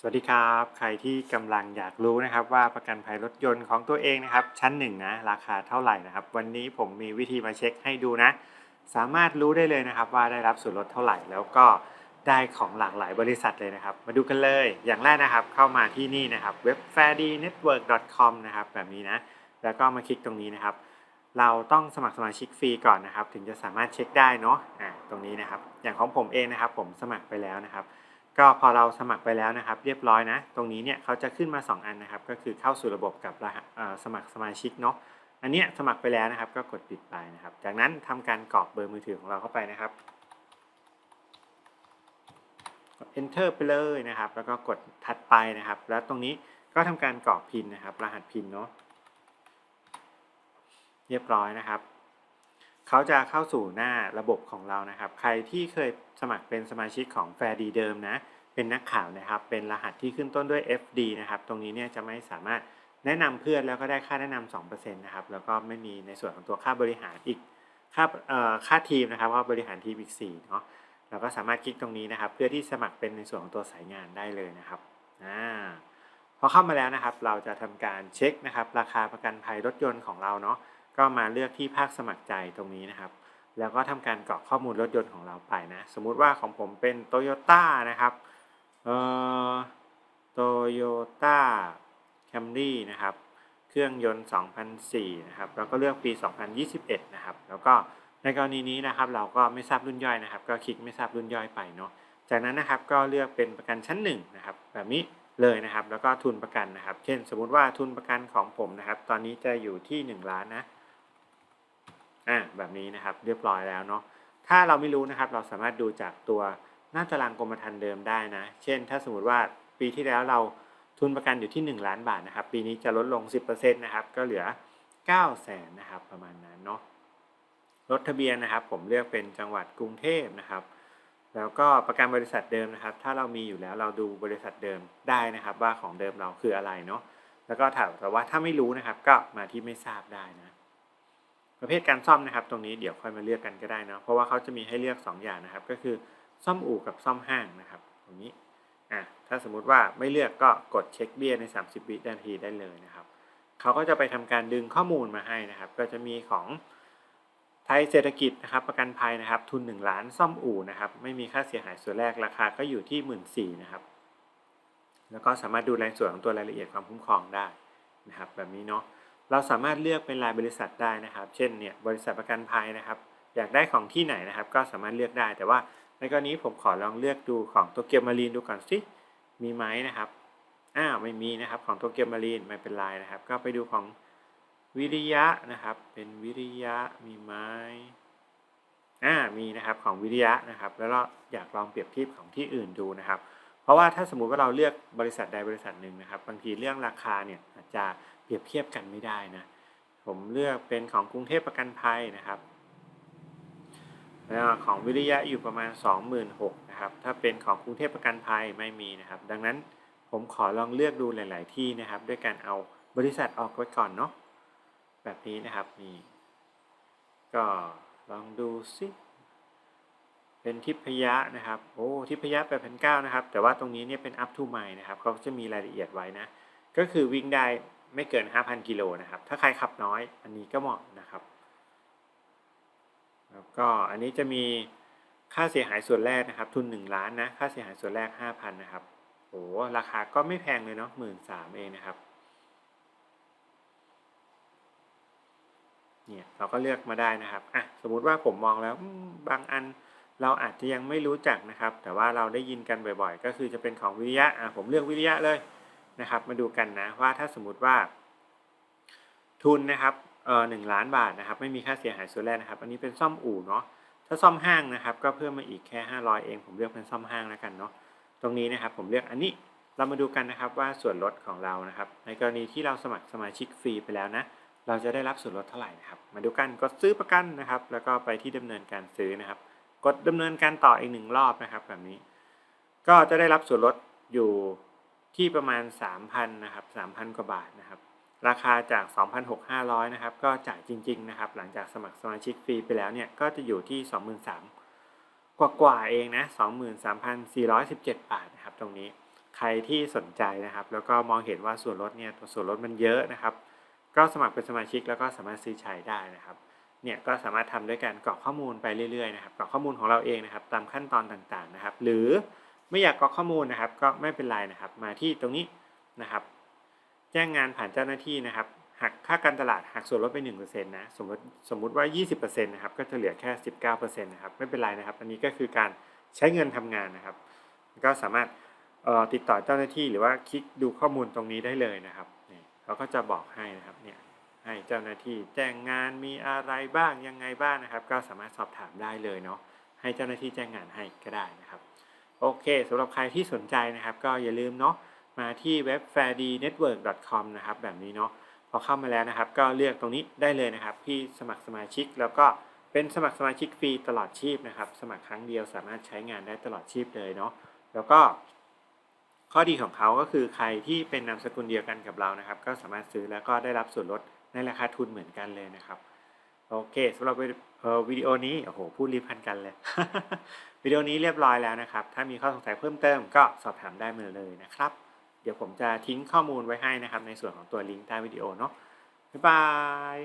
สวัสดีครับ ใครที่กำลังอยากรู้นะครับว่าประกันภัยรถยนต์ของตัวเองนะครับ ชั้นหนึ่งนะราคาเท่าไหร่นะครับ วันนี้ผมมีวิธีมาเช็คให้ดูนะ สามารถรู้ได้เลยนะครับ ว่าได้รับส่วนลดเท่าไหร่แล้วก็ได้ของหลากหลายบริษัทเลยนะครับ มาดูกันเลยอย่างแรกนะครับ เข้ามาที่นี่นะครับเว็บ f a i r d n e t w o r k c o m นะครับแบบนี้นะ แล้วก็มาคลิกตรงนี้นะครับ เราต้องสมัครสมาชิกฟรีก่อนนะครับ ถึงจะสามารถเช็คได้เนาะอ่าตรงนี้นะครับ อย่างของผมเองนะครับ ผมสมัครไปแล้วนะครับ ก็พอเราสมัครไปแล้วนะครับ เรียบร้อยนะ ตรงนี้เนี่ยเขาจะขึ้นมา 2 อันนะครับ ก็คือเข้าสู่ระบบกับรหัสสมัครสมาชิกเนาะอันเนี้ยสมัครไปแล้วนะครับ ก็กดปิดไปนะครับ จากนั้นทำการกรอกเบอร์มือถือของเราเข้าไปนะครับกด enter ไปเลยนะครับ แล้วก็กดถัดไปนะครับ แล้วตรงนี้ก็ทำการกรอกพินนะครับ รหัสพินเนาะเรียบร้อยนะครับ เขาจะเข้าสู่หน้าระบบของเรานะครับ ใครที่เคยสมัครเป็นสมาชิกของแฟร์ดีเดิมนะ เป็นนักข่าวนะครับ เป็นรหัสที่ขึ้นต้นด้วย FD นะครับ ตรงนี้เนี่ยจะไม่สามารถแนะนำเพื่อนแล้วก็ได้ค่าแนะนำ2%นะครับ แล้วก็ไม่มีในส่วนของตัวค่าบริหารอีก ค่าค่าทีมนะครับว่าบริหารทีมอีก4เนาะเราก็สามารถคลิกตรงนี้นะครับ เพื่อที่สมัครเป็นในส่วนของตัวสายงานได้เลยนะครับอ่าพอเข้ามาแล้วนะครับ เราจะทำการเช็คนะครับ ราคาประกันภัยรถยนต์ของเราเนาะ ก็มาเลือกที่ภาคสมัครใจตรงนี้นะครับ แล้วก็ทำการกรอกข้อมูลรถยนต์ของเราไปนะ สมมุติว่าของผมเป็น Toyota นะครับเอ่อ Toyota Camry นะครับ เครื่องยนต์ 2004 นะครับ แล้วก็เลือกปี 2021 นะครับ แล้วก็ในกรณีนี้นะครับเราก็ไม่ทราบรุ่นย่อยนะครับ ก็คลิกไม่ทราบรุ่นย่อยไปเนาะ จากนั้นนะครับก็เลือกเป็นประกันชั้นหนึ่งนะครับแบบนี้เลยนะครับ แล้วก็ทุนประกันนะครับ เช่น สมมุติว่าทุนประกันของผมนะครับ ตอนนี้จะอยู่ที่ 1 ล้านนะ อ่าแบบนี้นะครับเรียบร้อยแล้วเนาะถ้าเราไม่รู้นะครับเราสามารถดูจากตัวหน้าตารางกรมธรรม์เดิมได้นะ เช่น ถ้าสมมติว่าปีที่แล้วเราทุนประกันอยู่ที่ 1 ล้านบาทนะครับ ปีนี้จะลดลง 10%นะครับก็เหลือ 9 0 0แสนนะครับประมาณนั้นเนาะรถทะเบียนนะครับ ผมเลือกเป็นจังหวัดกรุงเทพนะครับ แล้วก็ประกันบริษัทเดิมนะครับ ถ้าเรามีอยู่แล้วเราดูบริษัทเดิมได้นะครับ ว่าของเดิมเราคืออะไรเนาะแล้วก็ถามแต่ว่าถ้าไม่รู้นะครับก็มาที่ไม่ทราบได้นะ ประเภทการซ่อมนะครับ ตรงนี้เดี๋ยวค่อยมาเลือกกันก็ได้นะเพราะว่าเขาจะมีให้เลือก 2 อย่างนะครับ ก็คือซ่อมอู่กับซ่อมห้างนะครับ ตรงนี้อะถ้าสมมุติว่าไม่เลือกก็กดเช็คเบี้ยใน 30 วินาทีได้เลยนะครับเขาก็จะไปทำการดึงข้อมูลมาให้นะครับ ก็จะมีของไทยเศรษฐกิจนะครับ ประกันภัยนะครับ ทุน 1 ล้านซ่อมอู่นะครับ ไม่มีค่าเสียหายส่วนแรกราคาก็อยู่ที่1 4ื่นนะครับ แล้วก็สามารถดูรายส่วนของตัวรายละเอียดความคุ้มครองได้นะครับ แบบนี้เนาะ เราสามารถเลือกเป็นรายบริษัทได้นะครับ เช่นเนี่ยบริษัทประกันภัยนะครับ อยากได้ของที่ไหนนะครับ ก็สามารถเลือกได้ แต่ว่าในกรณีผมขอลองเลือกดูของโตเกียวมารีนดูก่อนสิมีไหมนะครับอ้าวไม่มีนะครับของโตเกียวมารีนไม่เป็นไรนะครับ ก็ไปดูของวิริยะนะครับ เป็นวิริยะมีไหมอ่ามีนะครับของวิริยะนะครับ แล้วเราอยากลองเปรียบเทียบของที่อื่นดูนะครับ เพราะว่าถ้าสมมุติว่าเราเลือกบริษัทใดบริษัทหนึ่งนะครับ บางทีเรื่องราคาเนี่ยอาจจะ เปรียบเทียบกันไม่ได้นะ ผมเลือกเป็นของกรุงเทพประกันภัยนะครับแล้วของวิริยะอยู่ประมาณ 26,000นะครับ ถ้าเป็นของกรุงเทพประกันภัยไม่มีนะครับ ดังนั้นผมขอลองเลือกดูหลาย ๆ ที่นะครับ ด้วยการเอาบริษัทออกไว้ก่อนเนาะ แบบนี้นะครับนี่ ก็ลองดูสิเป็นทิพยะนะครับ โอ้ ทิพยะ8,900นะครับ แต่ว่าตรงนี้เนี่ยเป็น up to mile นะครับ เขาจะมีรายละเอียดไว้นะ ก็คือวิ่งได้ ไม่เกิน 5,000 กิโลนะครับ ถ้าใครขับน้อยอันนี้ก็เหมาะนะครับ แล้วก็อันนี้จะมีค่าเสียหายส่วนแรกนะครับ ทุน 1 ล้านนะ ค่าเสียหายส่วนแรก 5,000 นะครับโอ้ราคาก็ไม่แพงเลยเนาะหมื่นสามเองนะครับ เนี่ยเราก็เลือกมาได้นะครับอะสมมุติว่าผมมองแล้วบางอันเราอาจจะยังไม่รู้จักนะครับ แต่ว่าเราได้ยินกันบ่อยๆ ก็คือจะเป็นของวิริยะอะผมเลือกวิริยะเลย นะครับ มาดูกันนะว่าถ้าสมมติว่า ทุนนะครับเอ่อหนึ่งล้านบาทนะครับ ไม่มีค่าเสียหายส่วนแรกนะครับ อันนี้เป็นซ่อมอู่เนาะถ้าซ่อมห้างนะครับ ก็เพิ่มมาอีกแค่ 500 เอง ผมเลือกเป็นซ่อมห้างแล้วกันเนาะตรงนี้นะครับ ผมเลือกอันนี้เรามาดูกันนะครับว่าส่วนลดของเรานะครับ ในกรณีที่เราสมัครสมาชิกฟรีไปแล้วนะเราจะได้รับส่วนลดเท่าไหร่นะครับมาดูกันกดซื้อประกันนะครับ แล้วก็ไปที่ดำเนินการซื้อนะครับ กดดำเนินการต่ออีกหนึ่งรอบนะครับ แบบนี้ ก็จะได้รับส่วนลดอยู่ ที่ประมาณ 3,000นะครับ3,000 กว่าบาทนะครับ ราคาจาก 2,600 นะครับ ก็จ่ายจริง ๆ นะครับ หลังจากสมัครสมาชิกฟรีไปแล้วเนี่ย ก็จะอยู่ที่ 23,000 กว่ากว่าๆเองนะ 23,417 บาทนะครับ ตรงนี้ ใครที่สนใจนะครับ แล้วก็มองเห็นว่าส่วนลดเนี่ยตัวส่วนลดมันเยอะนะครับ ก็สมัครเป็นสมาชิกแล้วก็สามารถซื้อใช้ได้นะครับ เนี่ยก็สามารถทำด้วยการกรอกข้อมูลไปเรื่อยๆนะครับ กรอกข้อมูลของเราเองนะครับ ตามขั้นตอนต่างๆนะครับ หรือ ไม่อยากกรอกข้อมูลนะครับ ก็ไม่เป็นไรนะครับ มาที่ตรงนี้นะครับ แจ้งงานผ่านเจ้าหน้าที่นะครับหักค่าการตลาดหักส่วนลดไป1%นะสมมติสมมุติว่า 20%นะครับก็จะเหลือแค่ 19%นะครับไม่เป็นไรนะครับ อันนี้ก็คือการใช้เงินทำงานนะครับ ก็สามารถติดต่อเจ้าหน้าที่หรือว่าคลิกดูข้อมูลตรงนี้ได้เลยนะครับนี่เขาก็จะบอกให้นะครับเนี่ยให้เจ้าหน้าที่แจ้งงานมีอะไรบ้างยังไงบ้างนะครับ ก็สามารถสอบถามได้เลยเนาะให้เจ้าหน้าที่แจ้งงานให้ก็ได้นะครับ โอเคสำหรับใครที่สนใจนะครับ ก็อย่าลืมเนาะมาที่เว็บ f a i r d n e t w o r k c o m นะครับแบบนี้เนาะพอเข้ามาแล้วนะครับ ก็เลือกตรงนี้ได้เลยนะครับที่สมัครสมาชิกแล้วก็เป็นสมัครสมาชิกฟรีตลอดชีพนะครับ สมัครครั้งเดียวสามารถใช้งานได้ตลอดชีพเลยเนาะแล้วก็ ข้อดีของเขาก็คือใครที่เป็นนามสกุลเดียวกันกับเรานะครับ ก็สามารถซื้อแล้วก็ได้รับส่วนลดในราคาทุนเหมือนกันเลยนะครับ โอเคสำหรับวิดีโอนี้โอ้โหพูดรีพันกันเลย วิดีโอนี้เรียบร้อยแล้วนะครับ ถ้ามีข้อสงสัยเพิ่มเติมก็สอบถามได้มาเลยนะครับ เดี๋ยวผมจะทิ้งข้อมูลไว้ให้นะครับ ในส่วนของตัวลิงก์ใต้วิดีโอเนาะบ๊ายบาย